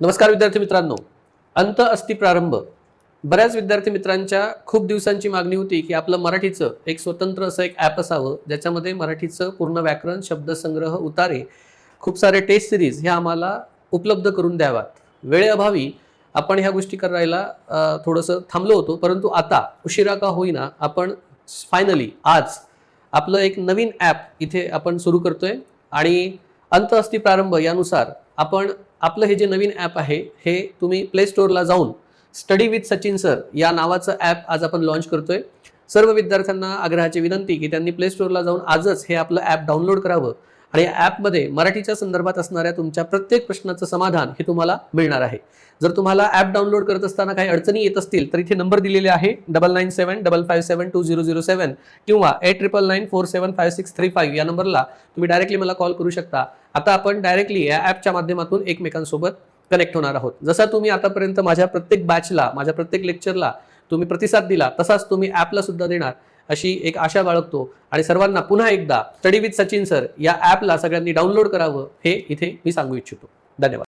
नमस्कार विद्यार्थी मित्रांनो. अंत अस्ति प्रारंभ. बऱ्याच विद्यार्थी मित्रांच्या खूप दिवसांची मागणी होती की आपलं मराठीचं एक स्वतंत्र असं एक ॲप असावं ज्याच्यामध्ये मराठीचं पूर्ण व्याकरण शब्दसंग्रह उतारे खूप सारे टेस्ट सिरीज हे आम्हाला उपलब्ध करून द्याव्यात वेळेअभावी आपण ह्या गोष्टी करायला थोडंसं थांबलो होतो परंतु आता उशिरा का होईना आपण फायनली आज आपलं एक नवीन ॲप इथे आपण सुरू करतोय. आणि अंत अस्ति प्रारंभ यानुसार आपण आपलं हे जे नवीन ॲप आहे हे तुम्ही प्ले स्टोअरला जाऊन स्टडी विथ सचिन सर या नावाचं ॲप आज आपण लॉन्च करतोय. सर्व विद्यार्थ्यांना आग्रहाची विनंती की त्यांनी प्ले स्टोअरला जाऊन आजच हे आपलं ॲप डाउनलोड करावं. आणि या ॲपमध्ये मराठीच्या संदर्भात असणाऱ्या तुमच्या प्रत्येक प्रश्नाचं समाधान हे तुम्हाला मिळणार आहे. जर तुम्हाला ॲप डाउनलोड करत असताना काही अडचणी येत असतील तर इथे नंबर दिलेले आहे double nine seven double five seven two zero zero seven किंवा eight triple nine four seven five six three five या नंबरला तुम्ही डायरेक्टली मला कॉल करू शकता. आता आपण डायरेक्टली या ॲपच्या माध्यमातून एकमेकांसोबत कनेक्ट होणार आहोत. जसा तुम्ही आतापर्यंत माझ्या प्रत्येक बॅचला माझ्या प्रत्येक लेक्चरला तुम्ही प्रतिसाद दिला तसाच तुम्ही ॲपला सुद्धा देणार. अशी एक आशा बाळगतो. आणि सर्वांना पुन्हा एकदा स्टडी विथ सचिन सर या ॲपला सगळ्यांनी डाउनलोड करावं हे इथे मी सांगू इच्छितो. धन्यवाद.